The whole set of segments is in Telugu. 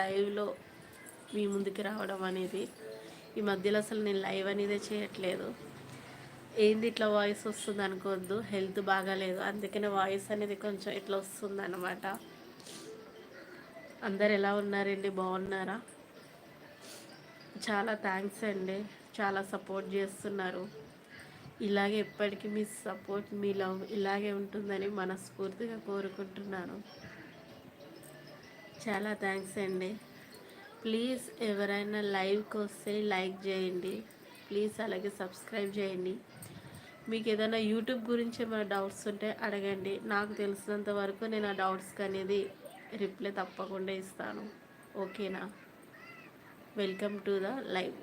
లైవ్లో మీ ముందుకి రావడం అనేది ఈ మధ్యలో అసలు నేను లైవ్ అనేదే చేయట్లేదు. ఏంది ఇట్లా వాయిస్ వస్తుంది అనుకోవద్దు హెల్త్ బాగాలేదు అందుకనే వాయిస్ అనేది కొంచెం ఇట్లా వస్తుంది అనమాట అందరు ఎలా ఉన్నారండి? బాగున్నారా? చాలా థ్యాంక్స్ అండి. చాలా సపోర్ట్ చేస్తున్నారు. ఇలాగే ఎప్పటికీ మీ సపోర్ట్ మీ లవ్ ఇలాగే ఉంటుందని మనస్ఫూర్తిగా కోరుకుంటున్నాను. చాలా థ్యాంక్స్ అండి. ప్లీజ్ ఎవరైనా లైవ్కి వస్తే లైక్ చేయండి. ప్లీజ్ అలాగే సబ్స్క్రైబ్ చేయండి. మీకు ఏదైనా యూట్యూబ్ గురించి ఏమైనా డౌట్స్ ఉంటే అడగండి. నాకు తెలిసినంత వరకు నేను ఆ డౌట్స్కి అనేది రిప్లై తప్పకుండా ఇస్తాను. ఓకేనా welcome to the live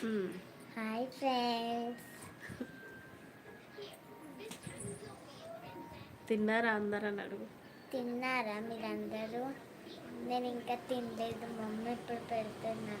hi friends తిన్నారా అందరని అడుగు. తిన్నారా మీరందరూ? నేను ఇంకా తినలేదు మమ్మీ ఇప్పుడు పెడుతున్నా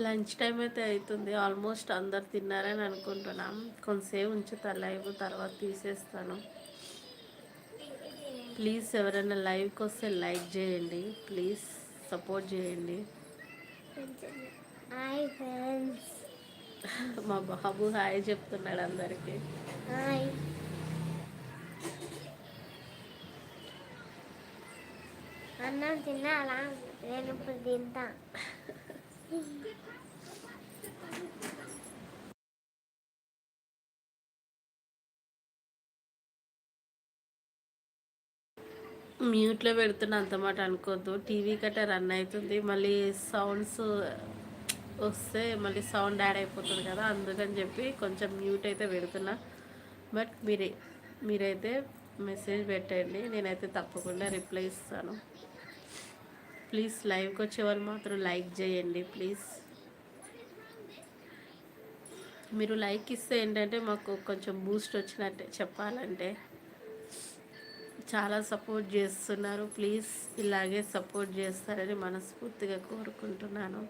లంచ్ టైం అయితే అవుతుంది ఆల్మోస్ట్ అందరు తిన్నారని అనుకుంటున్నాం. కొంతసేపు ఉంచుతా లైవ్ తర్వాత తీసేస్తాను. ప్లీజ్ ఎవరైనా లైవ్కి వస్తే లైక్ చేయండి. ప్లీజ్ సపోర్ట్ చేయండి. మా బాబు హాయ్ చెప్తున్నాడు అందరికీ. అన్నం తిన్నారా నేను ఇప్పుడు తింటా. మ్యూట్లో పెడుతున్న అంత మాట అనుకోవద్దు టీవీ కట్ట రన్ అవుతుంది. మళ్ళీ సౌండ్స్ వస్తే మళ్ళీ సౌండ్ యాడ్ అయిపోతుంది కదా అందుకని చెప్పి కొంచెం మ్యూట్ అయితే పెడుతున్నా. బట్ మీరే మీరైతే మెసేజ్ పెట్టండి. నేనైతే తప్పకుండా రిప్లై ఇస్తాను. ప్లీజ్ లైవ్కి వచ్చే వాళ్ళు మాత్రం లైక్ చేయండి ప్లీజ్. మీరు లైక్ ఇస్తే ఏంటంటే మాకు కొంచెం బూస్ట్ వచ్చినట్టే చెప్పాలంటే. చాలా సపోర్ట్ చేస్తున్నారు ప్లీజ్ ఇలాగే సపోర్ట్ చేస్తారని మనస్ఫూర్తిగా కోరుకుంటున్నాను.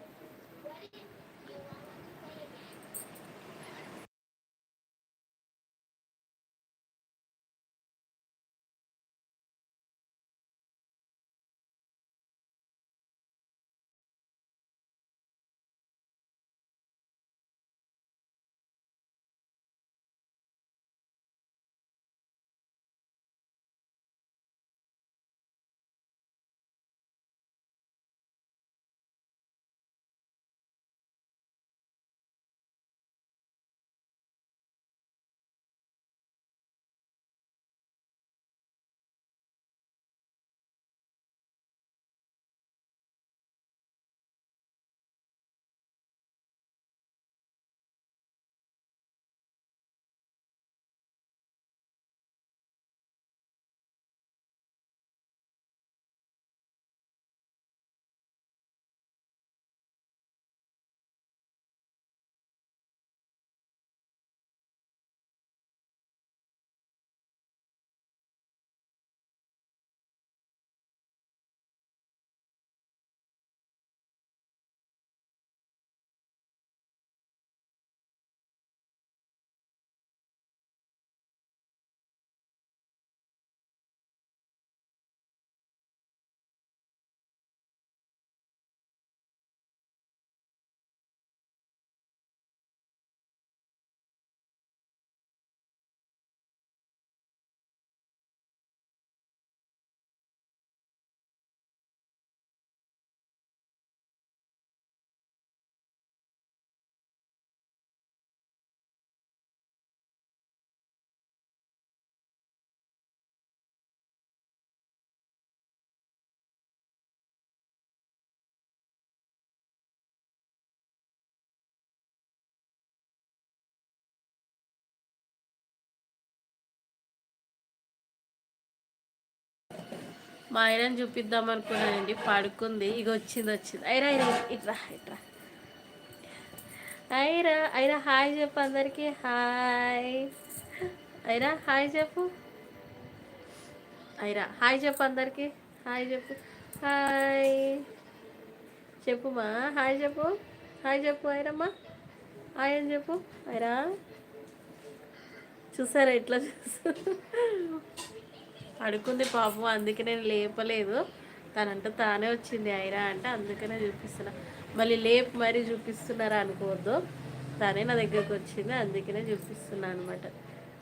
మా ఐరన్ చూపిద్దాం అనుకున్నానండి. పడుకుంది. ఇక వచ్చింది వచ్చింది. ఐరా ఐరా ఇట్రా ఇట్రా. ఐరా ఐరా హాయ్ చెప్పు అందరికీ. హాయ్. ఐరా హాయ్ చెప్పు. ఐరా హాయ్ చెప్పు అందరికీ. హాయ్ చెప్పు. హాయ్. చెప్పుమా హాయ్ చెప్పు. హాయ్ చెప్పు ఐరమ్మా. హాయ్ అని చెప్పు. ఐరా. చూసారా ఇట్లా చూసారు పడుకుంది పాపం అందుకే నేను లేపలేదు. తనంటే తానే వచ్చింది ఐరా అంటే అందుకనే చూపిస్తున్నా. మళ్ళీ లేపు మరీ చూపిస్తున్నారా అనుకోవద్దు. తనే నా దగ్గరకు వచ్చింది అందుకనే చూపిస్తున్నా అనమాట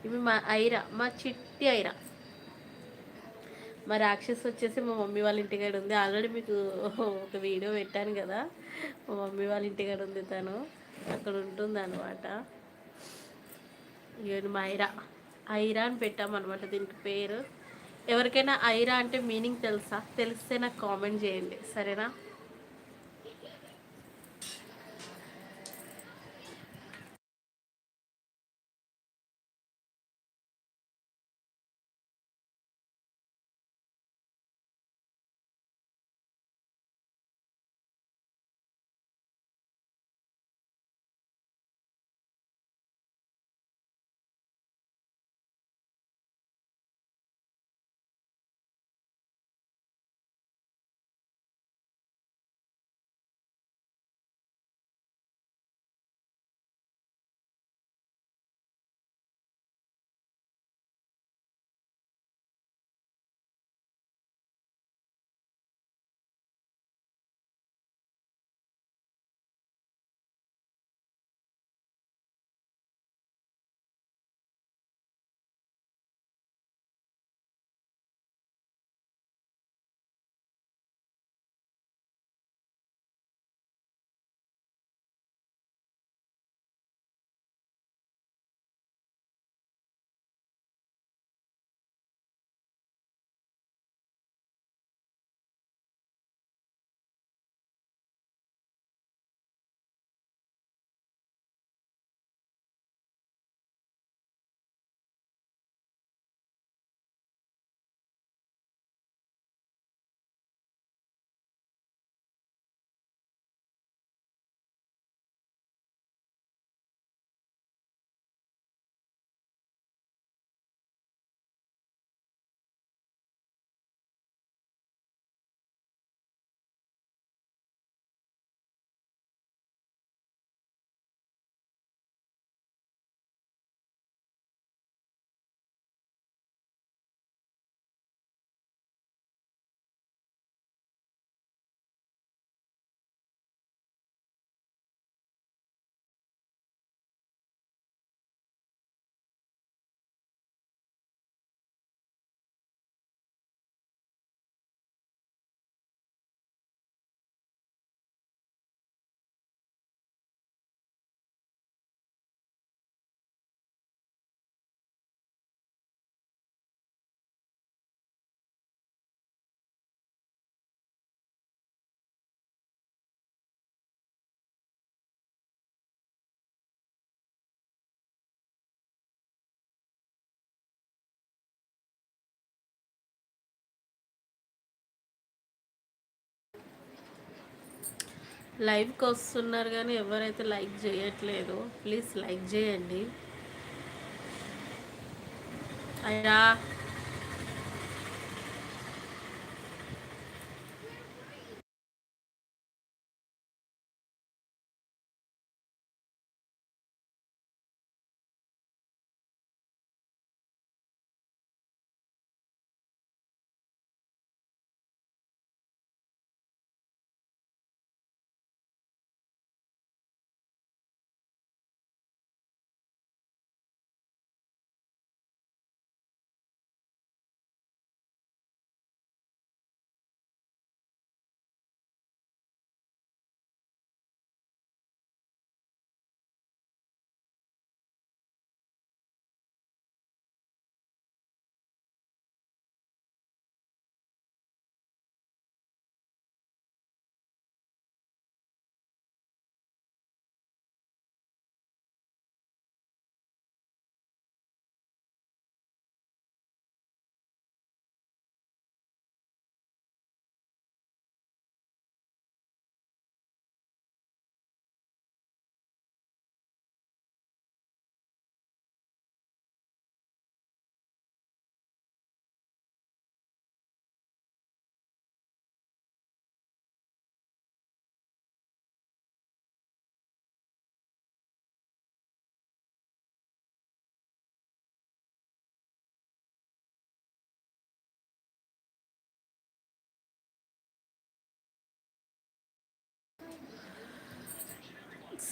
ఇవి మా ఐరా మా చిట్టి ఐరా. మా రాక్షస్ వచ్చేసి మా మమ్మీ వాళ్ళ ఇంటికాడ ఉంది. ఆల్రెడీ మీకు ఒక వీడియో పెట్టాను కదా. మా మమ్మీ వాళ్ళ ఇంటికాడ ఉంది తను. అక్కడ ఉంటుంది అనమాట ఇవన్నీ మా ఐరా. ఐరా అని పెట్టామన్నమాట దీనికి పేరు. ఎవరికైనా ఐరా అంటే మీనింగ్ తెలుసా? తెలిస్తే నాకు కామెంట్ చేయండి. సరేనా? లైవ్కి వస్తున్నారు కానీ ఎవరైతే లైక్ చేయట్లేదు ప్లీజ్ లైక్ చేయండి. అయ్యా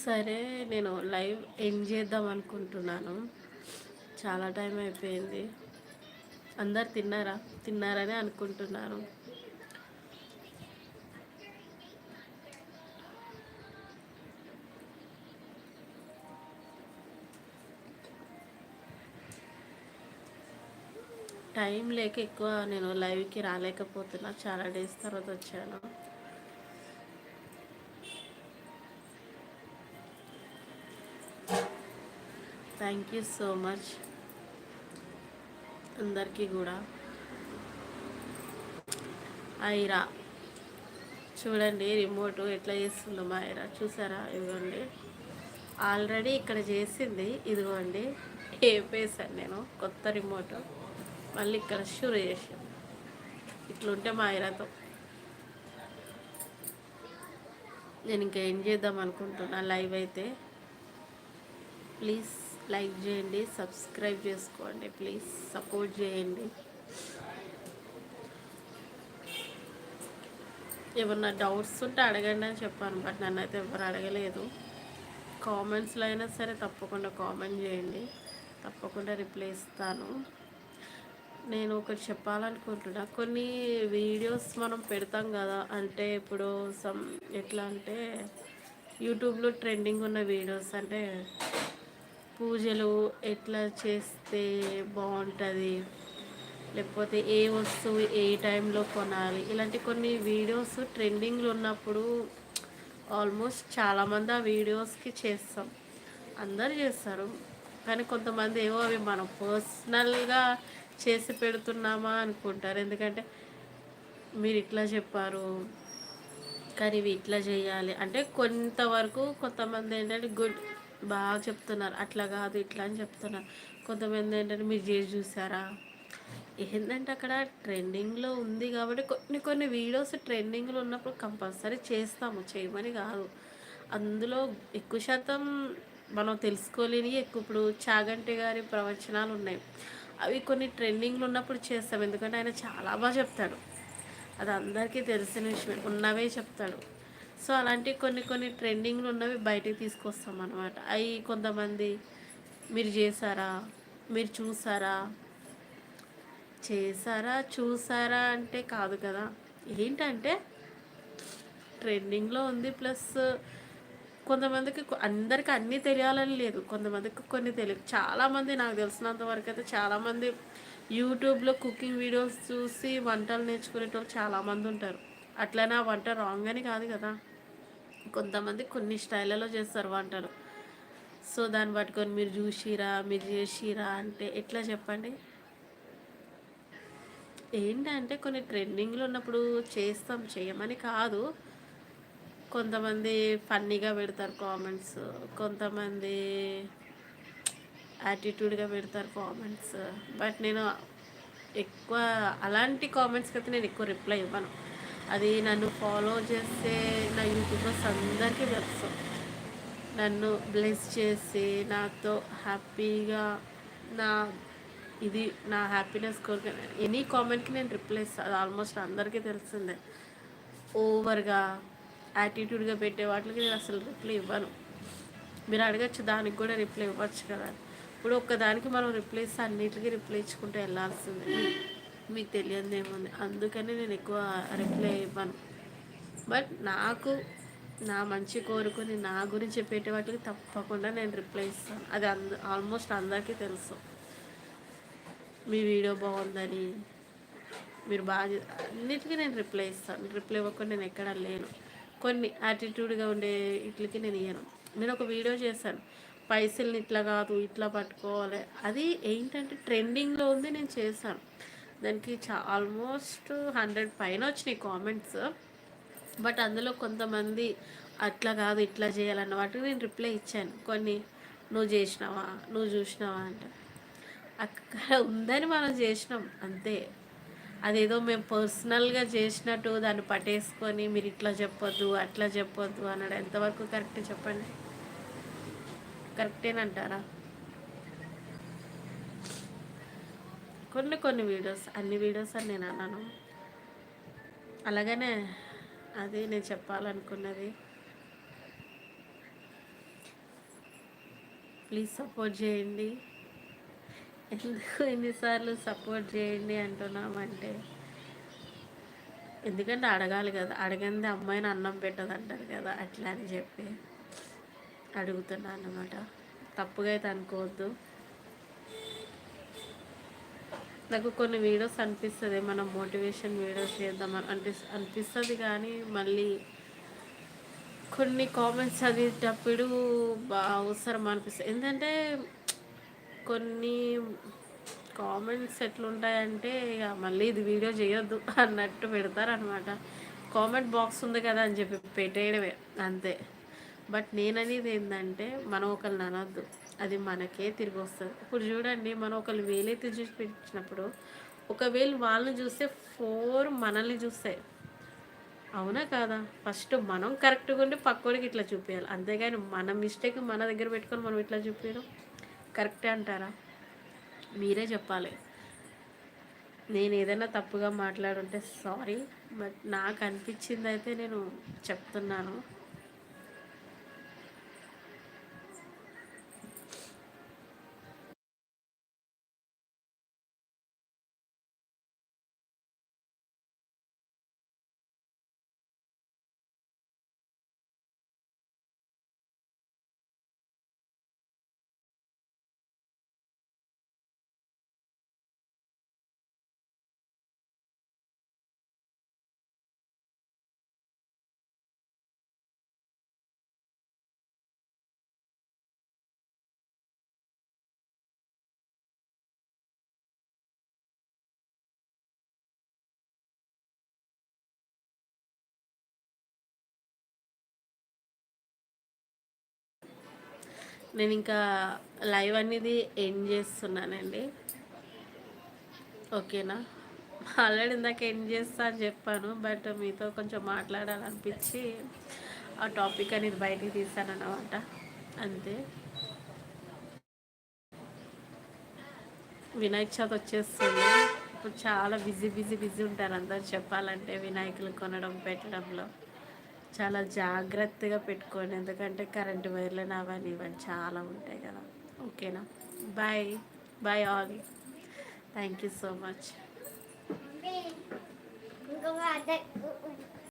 సరే నేను లైవ్ ఎండ్ చేద్దాం అనుకుంటున్నాను. చాలా టైం అయిపోయింది. అందరు తిన్నారా? తిన్నారని అనుకుంటున్నాను. టైం లేక ఎక్కువ నేను లైవ్కి రాలేకపోతున్నా. చాలా డేస్ తర్వాత వచ్చాను. థ్యాంక్ యూ సో మచ్ అందరికీ కూడా. ఐరా చూడండి రిమోట్ ఎట్లా చేస్తుందో మా ఐరా. చూసారా? ఇదిగోండి. ఆల్రెడీ ఇక్కడ చేసింది. ఇదిగోండి ఏపేసాను నేను కొత్త రిమోట్ మళ్ళీ ఇక్కడ షూర్ చేసాను ఇట్లుంటే మా ఐరాతో. నేను ఇంకా ఏం చేద్దాం అనుకుంటున్నా లైవ్ అయితే. ప్లీజ్ లైక్ చేయండి సబ్స్క్రైబ్ చేసుకోండి ప్లీజ్ సపోర్ట్ చేయండి. ఏమన్నా డౌట్స్ ఉంటే అడగండి అని చెప్పాను బట్ నన్ను అయితే ఎవరు అడగలేదు. కామెంట్స్లో అయినా సరే తప్పకుండా కామెంట్ చేయండి తప్పకుండా రిప్లై ఇస్తాను. నేను ఒకటి చెప్పాలనుకుంటున్నా కొన్ని వీడియోస్ మనం పెడతాం కదా అంటే ఇప్పుడు సమ్ ఎట్లా అంటే యూట్యూబ్లో ట్రెండింగ్ ఉన్న వీడియోస్ అంటే పూజలు ఎట్లా చేస్తే బాగుంటుంది? లేకపోతే ఏ వస్తువు ఏ టైంలో కొనాలి? ఇలాంటి కొన్ని వీడియోస్ ట్రెండింగ్లో ఉన్నప్పుడు ఆల్మోస్ట్ చాలామంది ఆ వీడియోస్కి చేస్తాం. అందరు చేస్తారు. కానీ కొంతమంది ఏవో అవి మనం పర్సనల్గా చేసి పెడుతున్నామా అనుకుంటారు. ఎందుకంటే మీరు ఇట్లా చెప్పారు కానీ ఇవి ఇట్లా చేయాలి. అంటే కొంతవరకు కొంతమంది ఏంటంటే గుడ్ బాగా చెప్తున్నారు. అట్లా కాదు ఇట్లా అని చెప్తున్నారు. కొంతమంది ఏంటంటే మీరు చేసి చూసారా? ఏంటంటే అక్కడ ట్రెండింగ్లో ఉంది కాబట్టి కొన్ని కొన్ని వీడియోస్ ట్రెండింగ్లో ఉన్నప్పుడు కంపల్సరీ చేస్తాము. చేయమని కాదు. అందులో ఎక్కువ శాతం మనం తెలుసుకోలేని ఎక్కువ. ఇప్పుడు చాగంటి గారి ప్రవచనాలు ఉన్నాయి. అవి కొన్ని ట్రెండింగ్లు ఉన్నప్పుడు చేస్తాం. ఎందుకంటే ఆయన చాలా బాగా చెప్తాడు. అది అందరికీ తెలిసిన విషయం ఉన్నవే చెప్తాడు. సో అలాంటి కొన్ని కొన్ని ట్రెండింగ్లు ఉన్నవి బయటకు తీసుకొస్తాం అనమాట అవి కొంతమంది మీరు చేశారా? మీరు చూసారా చేశారా? చూసారా అంటే కాదు కదా. ఏంటంటే ట్రెండింగ్లో ఉంది ప్లస్ కొంతమందికి అందరికీ అన్నీ తెలియాలని లేదు. కొంతమందికి కొన్ని తెలియదు చాలామంది నాకు తెలిసినంత వరకు అయితే చాలామంది యూట్యూబ్లో కుకింగ్ వీడియోస్ చూసి వంటలు నేర్చుకునేటోళ్ళు చాలామంది ఉంటారు. అట్లనే ఆ వంట రాంగ్ అని కాదు కదా. కొంతమంది కొన్ని స్టైళ్ళలో చేస్తారు వంటలు. సో దాన్ని పట్టుకొని మీరు చూసిరా మీరు చేసిరా అంటే ఎట్లా చెప్పండి? ఏంటంటే కొన్ని ట్రెండింగ్లో ఉన్నప్పుడు చేస్తాం చేయమని కాదు. కొంతమంది ఫన్నీగా పెడతారు కామెంట్స్ కొంతమంది యాటిట్యూడ్గా పెడతారు కామెంట్స్. బట్ నేను ఎక్కువ అలాంటి కామెంట్స్కి అయితే నేను ఎక్కువ రిప్లై ఇవ్వను. అది నన్ను ఫాలో చేస్తే నా యూట్యూబర్స్ అందరికీ తెలుసు. నన్ను బ్లెస్ చేసి నాతో హ్యాపీగా నా ఇది నా హ్యాపీనెస్ కోరిక. ఎనీ కామెంట్కి నేను రిప్లై ఇస్తాను అది ఆల్మోస్ట్ అందరికీ తెలిసిందే. ఓవర్గా యాటిట్యూడ్గా పెట్టే వాటికి నేను అసలు రిప్లై ఇవ్వను. మీరు అడగచ్చు దానికి కూడా రిప్లై ఇవ్వచ్చు కదా. ఇప్పుడు ఒక్కదానికి మనం రిప్లై ఇస్తే అన్నిటికీ రిప్లై ఇచ్చుకుంటూ వెళ్ళాల్సిందే మీకు తెలియదు ఏముంది అందుకని నేను ఎక్కువ రిప్లై ఇవ్వను. బట్ నాకు నా మంచి కోరుకుని నా గురించి చెప్పేటి వాటికి తప్పకుండా నేను రిప్లై ఇస్తాను. అది అంద ఆల్మోస్ట్ అందరికీ తెలుసు. మీ వీడియో బాగుందని. మీరు బాగా అన్నిటికీ నేను రిప్లై ఇస్తాను. రిప్లై ఇవ్వకుండా నేను ఎక్కడ లేను. కొన్ని యాటిట్యూడ్గా ఉండే ఇట్లకి నేను ఇయ్యను. నేను ఒక వీడియో చేశాను. పైసల్ని ఇట్లా కాదు ఇట్లా పట్టుకోవాలి. అది ఏంటంటే ట్రెండింగ్లో ఉంది నేను చేశాను. దానికి చా ఆల్మోస్ట్ హండ్రెడ్ పైన వచ్చినాయి కామెంట్స్ బట్ అందులో కొంతమంది అట్లా కాదు ఇట్లా చేయాలన్న వాటికి నేను రిప్లై ఇచ్చాను. కొన్ని నువ్వు చేసినావా? నువ్వు చూసినావా? అంట. అక్కడ ఉందని మనం చేసినాం అంతే. అదేదో మేము పర్సనల్గా చేసినట్టు దాన్ని పట్టేసుకొని మీరు ఇట్లా చెప్పొద్దు అట్లా చెప్పొద్దు అన్నాడు. ఎంతవరకు కరెక్ట్ చెప్పండి? కరెక్టేనంటారా కొన్ని కొన్ని వీడియోస్ అన్ని వీడియోస్ అని నేను అన్నాను. అలాగనే అది నేను చెప్పాలనుకున్నది. ప్లీజ్ సపోర్ట్ చేయండి. ఎందుకు ఎన్నిసార్లు సపోర్ట్ చేయండి అంటున్నామంటే ఎందుకంటే అడగాలి కదా. అడగంది అమ్మాయిని అన్నం పెట్టదు అంటారు కదా అట్లా అని చెప్పి అడుగుతున్నాను అనమాట తప్పుగా అయితే అనుకోవద్దు. నాకు కొన్ని వీడియోస్ అనిపిస్తుంది మనం మోటివేషన్ వీడియోస్ చేద్దాం అంటే అనిపిస్తుంది కానీ మళ్ళీ కొన్ని కామెంట్స్ చదివేటప్పుడు బాగా అవసరం అనిపిస్తుంది. ఎందుకంటే కొన్ని కామెంట్స్ ఎట్లుంటాయంటే ఇక మళ్ళీ ఇది వీడియో చేయొద్దు అన్నట్టు పెడతారనమాట కామెంట్ బాక్స్ ఉంది కదా అని చెప్పి పెట్టేయడమే అంతే. బట్ నేననేది ఏంటంటే మనం ఒకరిని అనొద్దు. అది మనకే తిరిగి వస్తుంది ఇప్పుడు చూడండి మనం ఒకళ్ళు వేలైతే చూసి పెట్టినప్పుడు ఒకవేళ వాళ్ళని చూస్తే ఫోర్ మనల్ని చూస్తాయి. అవునా కాదా? ఫస్ట్ మనం కరెక్ట్గా ఉండి పక్కోడికి ఇట్లా చూపించాలి అంతేగాని మన మిస్టేక్ మన దగ్గర పెట్టుకొని మనం ఇట్లా చూపించడం కరెక్టే అంటారా? మీరే చెప్పాలి. నేను ఏదైనా తప్పుగా మాట్లాడుంటే సారీ బట్ నాకు అనిపించింది అయితే నేను చెప్తున్నాను. నేను ఇంకా లైవ్ అనేది ఎండ్ చేస్తున్నానండి. ఓకేనా? ఆల్రెడీ ఇందాక ఎండ్ చేస్తా అని చెప్పాను బట్ మీతో కొంచెం మాట్లాడాలనిపించి ఆ టాపిక్ అనేది బయటికి తీసాను అన్నమాట అంతే. వినాయక చవితి వచ్చేస్తుంది. ఇప్పుడు చాలా బిజీ బిజీ బిజీ ఉంటారు అందరు చెప్పాలంటే వినాయకులు కొనడం పెట్టడంలో. చాలా జాగ్రత్తగా పెట్టుకోండి. ఎందుకంటే కరెంటు వైర్లు అవన్నీ ఇవన్నీ చాలా ఉంటాయి కదా. ఓకేనా? Bye bye all thank you so much